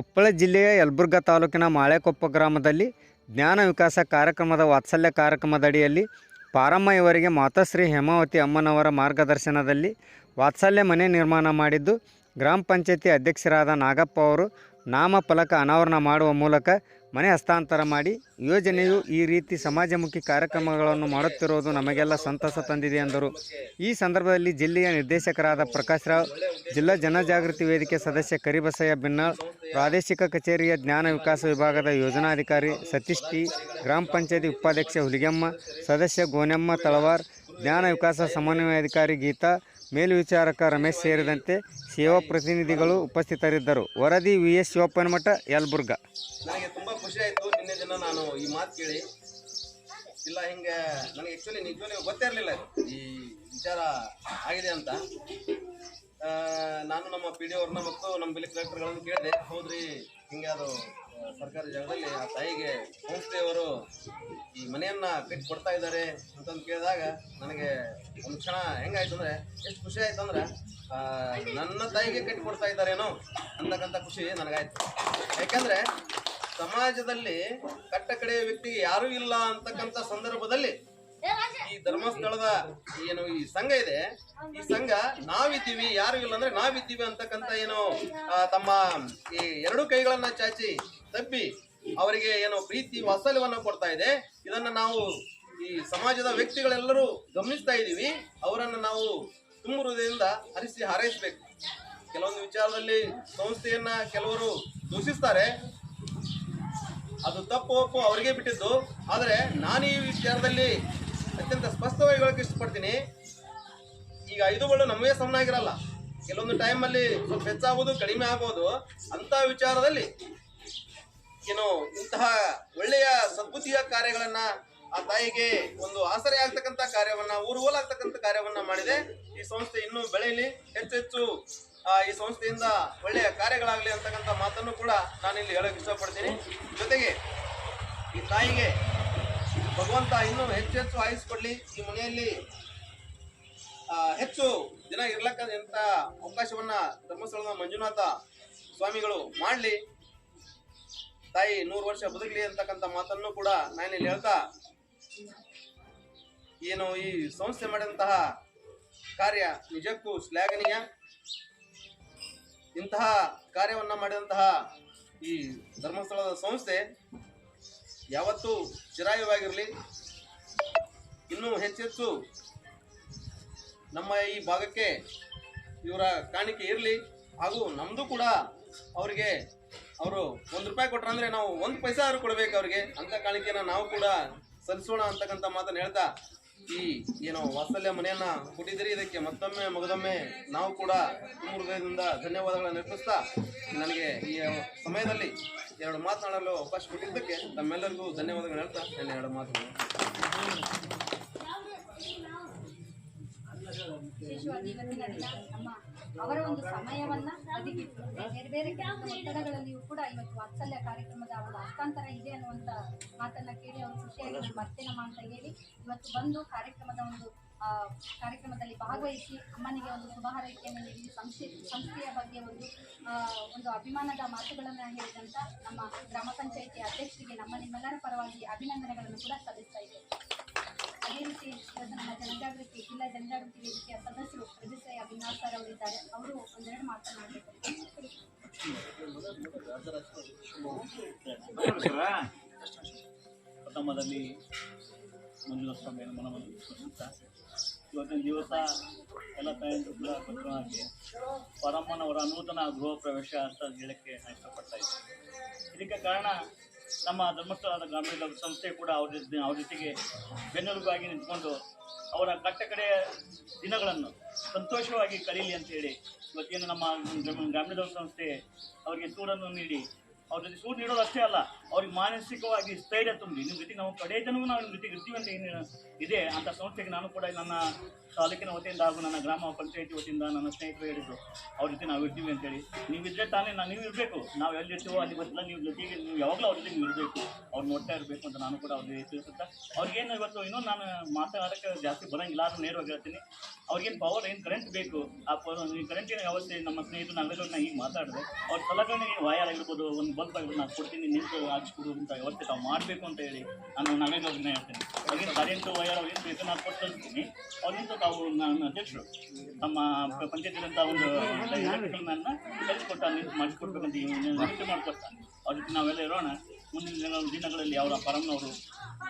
ಕೊಪ್ಪಳ ಜಿಲ್ಲೆಯ ಯಲಬುರ್ಗಾ ತಾಲೂಕಿನ ಮಾಳೆಕೊಪ್ಪ ಗ್ರಾಮದಲ್ಲಿ ಜ್ಞಾನ ವಿಕಾಸ ಕಾರ್ಯಕ್ರಮದ ವಾತ್ಸಲ್ಯ ಕಾರ್ಯಕ್ರಮದಡಿಯಲ್ಲಿ ಪಾರಮ್ಮ ಇವರಿಗೆ ಮಾತಾಶ್ರೀ ಹೇಮಾವತಿ ಅಮ್ಮನವರ ಮಾರ್ಗದರ್ಶನದಲ್ಲಿ ವಾತ್ಸಲ್ಯ ಮನೆ ನಿರ್ಮಾಣ ಮಾಡಿದ್ದು ಗ್ರಾಮ ಪಂಚಾಯತಿ ಅಧ್ಯಕ್ಷರಾದ ನಾಗಪ್ಪ ಅವರು ನಾಮಫಲಕ ಅನಾವರಣ ಮಾಡುವ ಮೂಲಕ ಮನೆ ಹಸ್ತಾಂತರ ಮಾಡಿ ಯೋಜನೆಯು ಈ ರೀತಿ ಸಮಾಜಮುಖಿ ಕಾರ್ಯಕ್ರಮಗಳನ್ನು ಮಾಡುತ್ತಿರುವುದು ನಮಗೆಲ್ಲ ಸಂತಸ ತಂದಿದೆ ಎಂದರು. ಈ ಸಂದರ್ಭದಲ್ಲಿ ಜಿಲ್ಲೆಯ ನಿರ್ದೇಶಕರಾದ ಪ್ರಕಾಶ್ ರಾವ್, ಜಿಲ್ಲಾ ಜನಜಾಗೃತಿ ವೇದಿಕೆ ಸದಸ್ಯ ಕರಿಬಸಯ್ಯ ಬಿನ್ನಾಳ್, ಪ್ರಾದೇಶಿಕ ಕಚೇರಿಯ ಜ್ಞಾನ ವಿಕಾಸ ವಿಭಾಗದ ಯೋಜನಾಧಿಕಾರಿ ಸತೀಶ್ ಟಿ, ಗ್ರಾಮ ಪಂಚಾಯತಿ ಉಪಾಧ್ಯಕ್ಷ ಹುಲಿಗೆಮ್ಮ, ಸದಸ್ಯ ಗೋನೆಮ್ಮ ತಳವಾರ್, ಜ್ಞಾನ ವಿಕಾಸ ಸಮನ್ವಯಾಧಿಕಾರಿ ಗೀತಾ ಮೇಲ್ವಿಚಾರಕ ರಮೇಶ್ ಸೇರಿದಂತೆ ಸೇವಾ ಪ್ರತಿನಿಧಿಗಳು ಉಪಸ್ಥಿತರಿದ್ದರು. ವರದಿ ವಿ ಎಸ್ ಶಿವಪ್ಪನಮಠ, ಯಲ್ಬುರ್ಗ. ನನಗೆ ತುಂಬ ಖುಷಿ ಆಯಿತು. ನಿನ್ನೆ ದಿನ ನಾನು ಈ ಮಾತು ಕೇಳಿ. ಇಲ್ಲ, ಹಿಂಗೆ ನನಗೆ ಆ್ಯಕ್ಚುಲಿ ನಿಜವೇ ಗೊತ್ತೇ ಇರಲಿಲ್ಲ ಈ ವಿಚಾರ ಆಗಿದೆ ಅಂತ. ನಾನು ನಮ್ಮ ಪಿ ಡಿ ಅವ್ರನ್ನ ಮತ್ತು ನಮ್ಮ ಬಿಲ್ ಕಲೆಕ್ಟರ್ಗಳನ್ನು ಕೇಳಿದೆ. ಹೌದ್ರಿ ಹಿಂಗೆ ಅದು ಸರ್ಕಾರಿ ಜಾಗದಲ್ಲಿ ಆ ತಾಯಿಗೆ ಸಂಸ್ಥೆಯವರು ಈ ಮನೆಯನ್ನ ಕಟ್ಟಿ ಕೊಡ್ತಾ ಇದ್ದಾರೆ ಅಂತಂದು ಕೇಳಿದಾಗ ನನಗೆ ಒಂದು ಕ್ಷಣ ಹೆಂಗಾಯ್ತು ಅಂದ್ರೆ, ಎಷ್ಟು ಖುಷಿ ಆಯ್ತು ಅಂದ್ರೆ ನನ್ನ ತಾಯಿಗೆ ಕಟ್ಟಿ ಕೊಡ್ತಾ ಇದ್ದಾರೇನೋ ಅಂತಕ್ಕಂಥ ಖುಷಿ ನನಗಾಯ್ತು. ಯಾಕಂದ್ರೆ ಸಮಾಜದಲ್ಲಿ ಕಟ್ಟ ಕಡೆಯ ವ್ಯಕ್ತಿಗೆ ಯಾರೂ ಇಲ್ಲ ಅಂತಕ್ಕಂಥ ಸಂದರ್ಭದಲ್ಲಿ ಈ ಧರ್ಮಸ್ಥಳದ ಏನು ಈ ಸಂಘ ಇದೆ, ಈ ಸಂಘ ನಾವಿದ್ದೀವಿ ಯಾರು ಇಲ್ಲ ಅಂದ್ರೆ ನಾವಿದ್ದೀವಿ ಅಂತಕ್ಕಂತ ಏನು ತಮ್ಮ ಈ ಎರಡು ಕೈಗಳನ್ನ ಚಾಚಿ ತಬ್ಬಿ ಅವರಿಗೆ ಏನು ಪ್ರೀತಿ ವಾತ್ಸಲ್ಯವನ್ನ ಕೊಡ್ತಾ ಇದೆ. ಇದನ್ನ ನಾವು ಈ ಸಮಾಜದ ವ್ಯಕ್ತಿಗಳೆಲ್ಲರೂ ಗಮನಿಸ್ತಾ ಇದ್ದೀವಿ. ಅವರನ್ನು ನಾವು ತುಂಬ ಹೃದಯದಿಂದ ಹರಿಸಿ ಹಾರೈಸಬೇಕು. ಕೆಲವೊಂದು ವಿಚಾರದಲ್ಲಿ ಸಂಸ್ಥೆಯನ್ನ ಕೆಲವರು ದೂಷಿಸ್ತಾರೆ. ಅದು ತಪ್ಪು ಒಪ್ಪು ಅವರಿಗೆ ಬಿಟ್ಟಿದ್ದು. ಆದರೆ ನಾನು ಈ ವಿಚಾರದಲ್ಲಿ ಅತ್ಯಂತ ಸ್ಪಷ್ಟವಾಗಿ ಹೇಳೋಕೆ ಇಷ್ಟಪಡ್ತೀನಿ. ಈಗ ಐದುಗಳು ನಮಗೆ ಸಮನಾಗಿರಲ್ಲ. ಕೆಲವೊಂದು ಟೈಮಲ್ಲಿ ಸ್ವಲ್ಪ ಹೆಚ್ಚಾಗೋದು, ಕಡಿಮೆ ಆಗ್ಬೋದು ಅಂತ ವಿಚಾರದಲ್ಲಿ ಏನು ಇಂತಹ ಒಳ್ಳೆಯ ಸದ್ಬುದ್ಧಿಯ ಕಾರ್ಯಗಳನ್ನ ಆ ತಾಯಿಗೆ ಒಂದು ಆಸರೆ ಆಗ್ತಕ್ಕಂಥ ಕಾರ್ಯವನ್ನ ಊರುಗೋಲಾಗ್ತಕ್ಕಂಥ ಕಾರ್ಯವನ್ನ ಮಾಡಿದೆ. ಈ ಸಂಸ್ಥೆ ಇನ್ನೂ ಬೆಳೆಯಲಿ. ಹೆಚ್ಚೆಚ್ಚು ಈ ಸಂಸ್ಥೆಯಿಂದ ಒಳ್ಳೆಯ ಕಾರ್ಯಗಳಾಗಲಿ ಅಂತಕ್ಕಂಥ ಮಾತನ್ನು ಕೂಡ ನಾನಿಲ್ಲಿ ಹೇಳೋಕೆ ಇಷ್ಟಪಡ್ತೀನಿ. ಜೊತೆಗೆ ಈ ತಾಯಿಗೆ ಭಗವಂತ ಇನ್ನೂ ಹೆಚ್ಚು ಹೆಚ್ಚು ಆಯುಸ್ ಕೊಡ್ಲಿ ಈ ಮನೆಯಲ್ಲಿ ಹೆಚ್ಚು ದಿನ ಇರ್ಲಕ್ಕ ಅಂತ ಅವಕಾಶವನ್ನ ಧರ್ಮಸ್ಥಳದ ಮಂಜುನಾಥ ಸ್ವಾಮಿಗಳು ಮಾಡಲಿ. ತಾಯಿ ನೂರು ವರ್ಷ ಬದುಕಲಿ ಅಂತಕ್ಕಂಥ ಮಾತನ್ನು ಕೂಡ ನಾನಿಲ್ಲಿ ಹೇಳ್ತಾ, ಏನು ಈ ಸಂಸ್ಥೆ ಮಾಡಿದಂತಹ ಕಾರ್ಯ ನಿಜಕ್ಕೂ ಶ್ಲಾಘನೀಯ. ಇಂತಹ ಕಾರ್ಯವನ್ನು ಮಾಡಿದಂತಹ ಈ ಧರ್ಮಸ್ಥಳದ ಸಂಸ್ಥೆ ಯಾವತ್ತೂ ಚಿರಾಯುವಾಗಿರಲಿ. ಇನ್ನೂ ಹೆಚ್ಚೆಚ್ಚು ನಮ್ಮ ಈ ಭಾಗಕ್ಕೆ ಇವರ ಕಾಣಿಕೆ ಇರಲಿ. ಹಾಗೂ ನಮ್ಮದು ಕೂಡ ಅವರಿಗೆ ಅವರು ಒಂದು ರೂಪಾಯಿ ಕೊಟ್ಟರೆ ಅಂದರೆ ನಾವು ಒಂದು ಪೈಸಾ ಆದರೂ ಕೊಡಬೇಕು ಅವರಿಗೆ. ಅಂಥ ಕಾಣಿಕೆನ ನಾವು ಕೂಡ ಸಲ್ಲಿಸೋಣ ಅಂತಕ್ಕಂಥ ಮಾತನ್ನು ಹೇಳ್ತಾ ಈ ಏನೋ ವಾತ್ಸಲ್ಯ ಮನೆಯನ್ನು ಕೊಟ್ಟಿದ್ದೀರಿ ಇದಕ್ಕೆ ಮತ್ತೊಮ್ಮೆ ಮಗದೊಮ್ಮೆ ನಾವು ಕೂಡ ಹೃದಯದಿಂದ ಧನ್ಯವಾದಗಳನ್ನು ಅರ್ಪಿಸ್ತಾ, ನನಗೆ ಈ ಸಮಯದಲ್ಲಿ ಎರಡು ಮಾತನಾಡಲು ಅವಕಾಶ ಕೊಟ್ಟಿದ್ದಕ್ಕೆ ತಮ್ಮೆಲ್ಲರಿಗೂ ಧನ್ಯವಾದಗಳು ಹೇಳ್ತಾ ನನ್ನ ಎರಡು ಮಾತುಗಳು ವಿಶೇಷವಾಗಿ ನಮ್ಮ ಅವರ ಒಂದು ಸಮಯವನ್ನ ಬೇರೆ ಬೇರೆ ಕೆಲಸ ಒತ್ತಡಗಳಲ್ಲಿಯೂ ಕೂಡ ಇವತ್ತು ವಾತ್ಸಲ್ಯ ಕಾರ್ಯಕ್ರಮದ ಒಂದು ಹಸ್ತಾಂತರ ಇದೆ ಅನ್ನುವಂತ ಮಾತನ್ನ ಕೇಳಿ ಅವರು ಖುಷಿಯಾಗಿ ಮತ್ತೆ ಬರ್ತೇನಮ್ಮ ಅಂತ ಹೇಳಿ ಇವತ್ತು ಬಂದು ಕಾರ್ಯಕ್ರಮದ ಒಂದು ಕಾರ್ಯಕ್ರಮದಲ್ಲಿ ಭಾಗವಹಿಸಿ ಅಮ್ಮನಿಗೆ ಒಂದು ಶುಭ ಹಾರೈಕೆಯನ್ನು ನೀಡಿ ಸಂಸ್ಥೆ ಸಂಸ್ಥೆಯ ಬಗ್ಗೆ ಒಂದು ಒಂದು ಅಭಿಮಾನದ ಮಾತುಗಳನ್ನು ಹೇಳಿದಂಥ ನಮ್ಮ ಗ್ರಾಮ ಪಂಚಾಯಿತಿ ಅಧ್ಯಕ್ಷರಿಗೆ ನಮ್ಮ ನಿಮ್ಮೆಲ್ಲರ ಪರವಾಗಿ ಅಭಿನಂದನೆಗಳನ್ನು ಕೂಡ ಸಲ್ಲಿಸ್ತಾ ಇದ್ದೇವೆ. ಅದೇ ರೀತಿ ಇವತ್ತು ನಮ್ಮ ಜನಜಾಗೃತಿ, ಜಿಲ್ಲಾ ಜನಜಾಗೃತಿ ವೇದಿಕೆಯ ಸದಸ್ಯರು ಪ್ರತಿಷ್ಠೆಯ ಅಭಿನಾಸ್ ಸರ್ ಅವರಿದ್ದಾರೆ. ಅವರು ಒಂದೆರಡು ಮಾತನಾಡಬೇಕು. ಪ್ರಥಮದಲ್ಲಿ ಮಂಜುನಾಥ ಸ್ವಾಮಿಯನ್ನು ಮನವನ್ನು ಇವತ್ತಿನ ದಿವಸ ಎಲ್ಲ ತಾಯಂದ್ರು ಕೂಡ ಭದ್ರವಾಗಿ ಪರಮ್ಮನವರ ನೂತನ ಗೃಹ ಪ್ರವೇಶ ಅಂತ ಹೇಳಕ್ಕೆ ನಾನು ಇಷ್ಟಪಡ್ತಾ ಇದ್ದೀನಿ. ಇದಕ್ಕೆ ಕಾರಣ ನಮ್ಮ ಧರ್ಮಸ್ಥಳದ ಗ್ರಾಮೀಣ ಸಂಸ್ಥೆ ಕೂಡ ಅವ್ರ ಜೊತೆ, ಅವ್ರ ಜೊತೆಗೆ ಬೆನ್ನೆಲುಬಾಗಿ ನಿಂತ್ಕೊಂಡು ಅವರ ಕಟ್ಟಕಡೆಯ ದಿನಗಳನ್ನು ಸಂತೋಷವಾಗಿ ಕಳೀಲಿ ಅಂತ ಹೇಳಿ ಇವತ್ತೇನು ನಮ್ಮ ಗ್ರಾಮ- ಗ್ರಾಮೀಣ ಸಂಸ್ಥೆ ಅವರಿಗೆ ಸೂರನ್ನು ನೀಡಿ ಅವ್ರ ಜೊತೆ ಸೂರು ನೀಡೋದು ಅಷ್ಟೇ ಅಲ್ಲ, ಅವ್ರಿಗೆ ಮಾನಸಿಕವಾಗಿ ಸ್ಥೈರ್ಯ ತುಂಬಿ, ನಿಮ್ಮ ಜೊತೆ ನಾವು ಕಡೆ ಜನವೂ ನಾವು ನಿಮ್ಮ ಜೊತೆಗೆ ಇರ್ತೀವಿ ಅಂತ ಏನು ಇದೆ ಅಂತ ಸಂಸ್ಥೆಗೆ ನಾನು ಕೂಡ ನನ್ನ ತಾಲೂಕಿನ ವತಿಯಿಂದ ಹಾಗೂ ನನ್ನ ಗ್ರಾಮ ಪಂಚಾಯತಿ ವತಿಯಿಂದ ನನ್ನ ಸ್ನೇಹಿತರು ಹೇಳಿದ್ರು. ಅವ್ರ ಜೊತೆ ನಾವು ಇರ್ತೀವಿ ಅಂತೇಳಿ ನೀವಿದ್ರೆ ತಾನೇ ನಾನು ನೀವು ಇರಬೇಕು. ನಾವು ಎಲ್ಲಿ ಇರ್ತೀವೋ ಅಲ್ಲಿ ಗೊತ್ತಿಲ್ಲ ನೀವು ಜೊತೆಗೆ ನೀವು ಯಾವಾಗಲೂ ಅವ್ರ ಜೊತೆ ನೀವು ಇರಬೇಕು. ಅವ್ರು ನೋಡ್ತಾ ಇರಬೇಕು ಅಂತ ನಾನು ಕೂಡ ಅವ್ರಿಗೆ ತಿಳಿಸುತ್ತಾ ಅವ್ರಿಗೇನು ಇವತ್ತು ಇನ್ನೂ ನಾನು ಮಾತಾಡೋಕ್ಕೆ ಜಾಸ್ತಿ ಬರೋಂಗಿಲ್ಲ. ಆದರೂ ನೇರವಾಗಿ ಹೇಳ್ತೀನಿ. ಅವ್ರಿಗೇನು ಪವರ್ ಏನು ಕರೆಂಟ್ ಬೇಕು? ಆ ಪವರ್ ಕರೆಂಟಿನ ವ್ಯವಸ್ಥೆ, ನಮ್ಮ ಸ್ನೇಹಿತರು ನಗರಗಳನ್ನ ಈಗ ಮಾತಾಡಿದೆ ಅವ್ರ ಸಲಕರಣೆ ವಯರ್ ಆಗಿರ್ಬೋದು, ಒಂದು ಬಲ್ಬ್ ಆಗಿರ್ಬೋದು, ನಾನು ಕೊಡ್ತೀನಿ ನಿಂತು ಹಾಕ್ಸ್ಕೊಡು ಅಂತ ವ್ಯವಸ್ಥೆ ತಾವು ಮಾಡಬೇಕು ಅಂತ ಹೇಳಿ ನಾನು ನಗರಗಳನ್ನ ಹೇಳ್ತೀನಿ. ಅವ್ರಿಗೆ ಕರೆಂಟು ವಯರ್ ಅವ್ರಿಗೆ ಬೇಕು ನಾನು ಕೊಟ್ಟು ಅವ್ರು ನಿಂತು ತಾವು ನನ್ನ ಅಧ್ಯಕ್ಷರು. ನಮ್ಮ ಪಂಚಾಯತಿದಂತ ಒಂದು ಎಲೆಕ್ಟ್ರಿಕಲ್ ಮ್ಯಾನ್ನ ಕಳಿಸ್ಕೊಟ್ಟು ಅಲ್ಲಿ ನಿಂತು ಮಾಡಿಸ್ಕೊಡ್ಬೇಕಂತ ವಿನಂತಿ ಮಾಡ್ಕೊಡ್ತಾರೆ ಅವ್ರ ನಾವೆಲ್ಲ ಇರೋಣ. ಮುಂದಿನ ದಿನಗಳಲ್ಲಿ ಅವರ ಪರಮ್ನವರು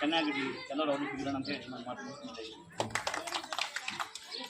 ಚೆನ್ನಾಗಿರಲಿ ಎಲ್ಲರೂ ಅವ್ರಿಗೆ ಸಿಗಿರೋಣ ಅಂತ ಹೇಳಿ ನಾನು ವಿಶೇಷವಾಗಿ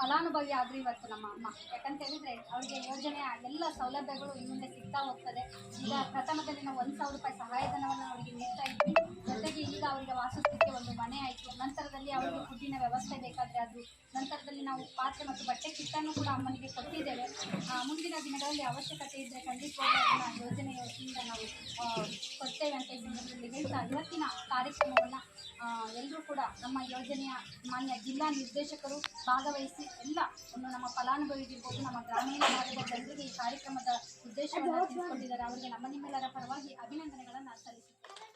ಫಲಾನುಭವಿ ಆದ್ರೆ ಇವತ್ತು ನಮ್ಮ ಅಮ್ಮ. ಯಾಕಂತ ಹೇಳಿದ್ರೆ ಅವರಿಗೆ ಯೋಜನೆಯ ಎಲ್ಲ ಸೌಲಭ್ಯಗಳು ಇನ್ನು ಮುಂದೆ ಸಿಗ್ತಾ ಹೋಗ್ತದೆ. ಈಗ ಪ್ರಥಮದಲ್ಲಿ ನಾವು ಒಂದು ಸಾವಿರ ರೂಪಾಯಿ ಸಹಾಯಧನವನ್ನು ಅವರಿಗೆ ನೀಡ್ತಾ ಇದ್ವಿ. ಜೊತೆಗೆ ಈಗ ಅವರಿಗೆ ವಾಸಿಸಲಿಕ್ಕೆ ಒಂದು ಮನೆ ಆಯಿತು. ನಂತರದಲ್ಲಿ ಅವರಿಗೆ ಫುಡ್ಡಿನ ವ್ಯವಸ್ಥೆ ಬೇಕಾದರೆ ಅದು ನಂತರದಲ್ಲಿ ನಾವು ಪಾತ್ರೆ ಮತ್ತು ಬಟ್ಟೆ ಕಿಟ್ಟನ್ನು ಕೂಡ ಅಮ್ಮನಿಗೆ ಕೊಟ್ಟಿದ್ದೇವೆ. ಮುಂದಿನ ದಿನಗಳಲ್ಲಿ ಅವಶ್ಯಕತೆ ಇದ್ದರೆ ಖಂಡಿತವಾಗಿ ಅದನ್ನು ಯೋಜನೆಯ ವತಿಯಿಂದ ನಾವು ಕೊಡ್ತೇವೆ ಅಂತ ಸಂದರ್ಭದಲ್ಲಿ ಹೇಳ್ತಾ ಇವತ್ತಿನ ಕಾರ್ಯಕ್ರಮವನ್ನು ಎಲ್ಲರೂ ಕೂಡ ನಮ್ಮ ಯೋಜನೆಯ ಮಾನ್ಯ ಜಿಲ್ಲಾ ನಿರ್ದೇಶಕರು ಭಾಗವಹಿಸಿ ಎಲ್ಲ ಒಂದು ನಮ್ಮ ಫಲಾನುಭವಿಗಿರ್ಬೋದು, ನಮ್ಮ ಗ್ರಾಮೀಣ ಭಾಗದ ಜನರಿಗೆ ಈ ಕಾರ್ಯಕ್ರಮದ ಉದ್ದೇಶವನ್ನು ತಿಳಿಸಿಕೊಂಡಿದ್ದಾರೆ. ಅವರಿಗೆ ನಮ್ಮ ನಿಮ್ಮೆಲ್ಲರ ಪರವಾಗಿ ಅಭಿನಂದನೆಗಳನ್ನು ಸಲ್ಲಿಸುತ್ತೇವೆ